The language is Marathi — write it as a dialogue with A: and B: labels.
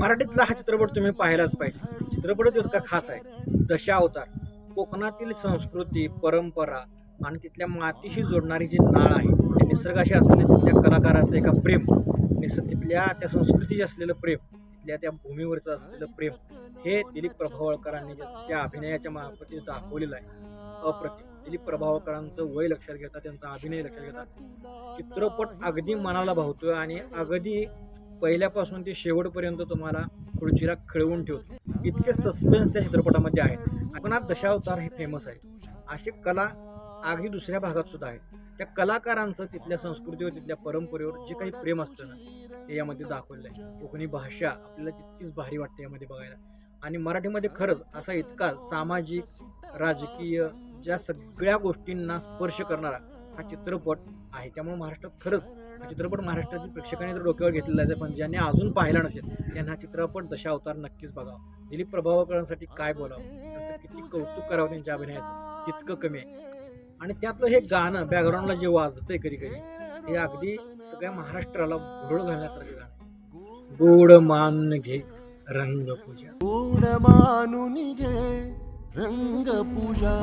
A: मराठीतला हा चित्रपट तुम्ही पाहायलाच पाहिजे. चित्रपटच इतका खास आहे. दशावतार कोकणातील संस्कृती परंपरा आणि तिथल्या मातीशी जोडणारी जी नाळ आहे ते निसर्गाशी असलेलं तिथल्या कलाकाराचं एका प्रेम निस तिथल्या त्या संस्कृतीशी असलेलं प्रेम तिथल्या त्या भूमीवरचं असलेलं प्रेम हे दिलीप प्रभावळकरांनी त्या अभिनयाच्या मार्फत दाखवलेलं आहे अप्रतिम. दिलीप प्रभावकरांचं वय लक्षात घेता त्यांचा अभिनय लक्षात घेता. चित्रपट अगदी मनाला भावतोय आणि अगदी पहिल्यापासून ते शेवटपर्यंत तुम्हाला खुर्चीला खिळवून ठेवतो. इतके सस्पेन्स त्या चित्रपटामध्ये आहे. कोकणात दशावतार हे फेमस आहे अशी कला अगदी दुसऱ्या भागात सुद्धा आहे. त्या कलाकारांचं तिथल्या संस्कृतीवर तिथल्या परंपरेवर जे काही प्रेम असतं ना ते यामध्ये दाखवलं आहे. कोकणी भाषा आपल्याला तितकीच भारी वाटते यामध्ये बघायला. आणि मराठीमध्ये खरंच असा इतका सामाजिक राजकीय ज्या सगळ्या गोष्टींना स्पर्श करणारा हा चित्रपट आहे. त्यामुळे महाराष्ट्रात खरंच हा चित्रपट महाराष्ट्रातील प्रेक्षकांनी तर डोक्यावर घेतलेला आहे. पण ज्यांनी अजून पाहिला नसेल त्यांना हा चित्रपट दशावतार नक्कीच बघावा. दिलीप प्रभावकरांसाठी काय बोलावं? त्यांचं किती कौतुक करावं त्यांच्या अभिनयाचं? तितकं कमी आहे. आणि त्यातलं हे गाणं बॅकग्राऊंडला जे वाजतंय कधी कधी ते अगदी सगळ्या महाराष्ट्राला भुरळ घालण्यासारखं गाणं गोड मान घे रंगपूजा
B: गोड मानून घे रंग पूजा.